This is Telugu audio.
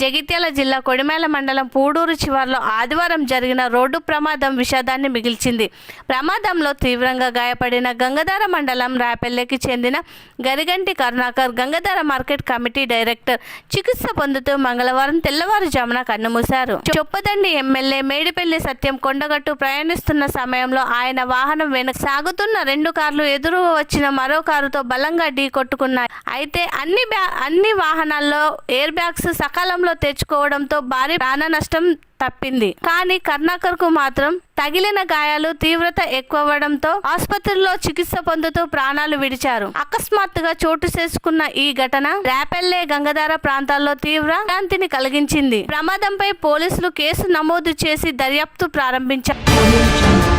జగిత్యాల జిల్లా కొడిమేల మండలం పూడూరు చివార్లో ఆదివారం జరిగిన రోడ్డు ప్రమాదం విషాదాన్ని మిగిల్చింది. ప్రమాదంలో తీవ్రంగా గాయపడిన గంగధార మండలం రాపెల్లెకి చెందిన Garigunti Karunakar Gangadhara market committee director చికిత్స పొందుతూ మంగళవారం తెల్లవారుజామున కన్నుమూశారు. చొప్పదండి ఎమ్మెల్యే మేడిపల్లి సత్యం కొండగట్టు ప్రయాణిస్తున్న సమయంలో ఆయన వాహనం వెనక సాగుతున్న రెండు కార్లు ఎదురు వచ్చిన మరో కారుతో బలంగా ఢీ కొట్టుకున్నాయి. అయితే అన్ని బ్యా అన్ని వాహనాల్లో ఎయిర్ బ్యాగ్స్ సకాలంలో తెచ్చుకోవడంతో భారీ ప్రాణ నష్టం తప్పింది. కానీ కర్ణాకర్కు మాత్రం తగిలిన గాయాలు తీవ్రత ఎక్కువడంతో ఆసుపత్రిలో చికిత్స పొందుతూ ప్రాణాలు విడిచారు. అకస్మాత్తుగా చోటు చేసుకున్న ఈ ఘటన రేపెల్లే గంగధార ప్రాంతాల్లో తీవ్ర శాంతిని కలిగించింది. ప్రమాదంపై పోలీసులు కేసు నమోదు చేసి దర్యాప్తు ప్రారంభించారు